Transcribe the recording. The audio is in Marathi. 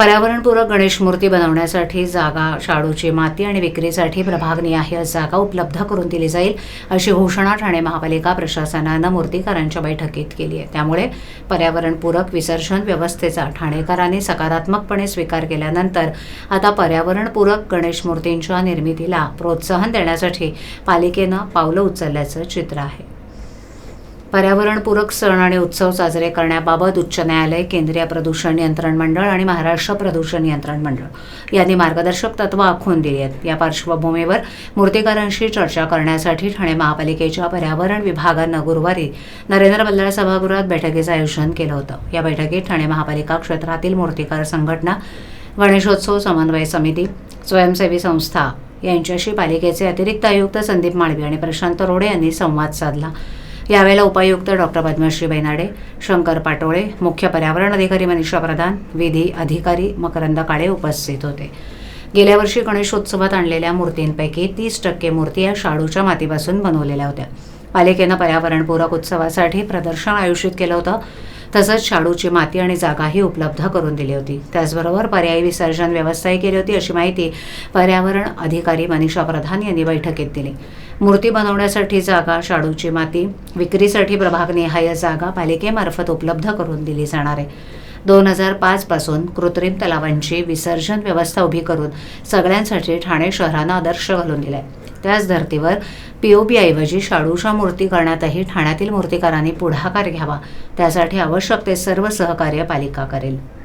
पर्यावरणपूरक गणेश मूर्ती बनवण्यासाठी जागा शाडूची माती आणि विक्रीसाठी प्रभागनिहाय जागा उपलब्ध करून दिली जाईल अशी घोषणा ठाणे महापालिका प्रशासनानं मूर्तीकारांच्या बैठकीत केली आहे. त्यामुळे पर्यावरणपूरक विसर्जन व्यवस्थेचा ठाणेकरांनी सकारात्मकपणे स्वीकार केल्यानंतर आता पर्यावरणपूरक गणेश मूर्तींच्या निर्मितीला प्रोत्साहन देण्यासाठी पालिकेनं पावलं उचलल्याचं चित्र आहे. पर्यावरणपूरक सण आणि उत्सव साजरे करण्याबाबत उच्च न्यायालय केंद्रीय प्रदूषण नियंत्रण मंडळ आणि महाराष्ट्र प्रदूषण नियंत्रण मंडळ यांनी मार्गदर्शक तत्व आखून दिली आहेत. या पार्श्वभूमीवर मूर्तीकारांशी चर्चा करण्यासाठी ठाणे महापालिकेच्या पर्यावरण विभागानं गुरुवारी नरेंद्र बल्लाळ सभागृहात बैठकीचं आयोजन केलं होतं. या बैठकीत ठाणे महापालिका क्षेत्रातील मूर्तिकार संघटना गणेशोत्सव समन्वय समिती स्वयंसेवी संस्था यांच्याशी पालिकेचे अतिरिक्त आयुक्त संदीप माळवी आणि प्रशांत रोडे यांनी संवाद साधला. यावेळेला उपायुक्त डॉक्टर पद्मश्री बैनाडे शंकर पाटोळे मुख्य पर्यावरण अधिकारी मनीषा प्रधान विधी अधिकारी मकरंद काळे उपस्थित होते. गेल्या वर्षी गणेशोत्सवात आणलेल्या मूर्तींपैकी तीस टक्के मूर्ती या शाडूच्या मातीपासून बनवलेल्या होत्या. पालिकेनं पर्यावरणपूरक उत्सवासाठी प्रदर्शन आयोजित केलं होतं. तसंच शाडूची माती आणि जागाही उपलब्ध करून दिली होती. त्याचबरोबर पर्यायी विसर्जन व्यवस्थाही केली होती अशी माहिती पर्यावरण अधिकारी मनीषा प्रधान यांनी बैठकीत दिली. मूर्ती बनवण्यासाठी जागा शाडूची माती विक्रीसाठी प्रभागनिहाय जागा पालिकेमार्फत उपलब्ध करून दिली जाणार आहे. दोन हजार पाचपासून कृत्रिम तलावांची विसर्जन व्यवस्था उभी करून सगळ्यांसाठी ठाणे शहरानं आदर्श घालून दिलाय. त्याच धर्तीवर पीओबी ऐवजी शाडूशा मूर्ती करण्यातही ठाण्यातील मूर्तिकारांनी पुढाकार घ्यावा. त्यासाठी आवश्यक ते सर्व सहकार्य पालिका करेल.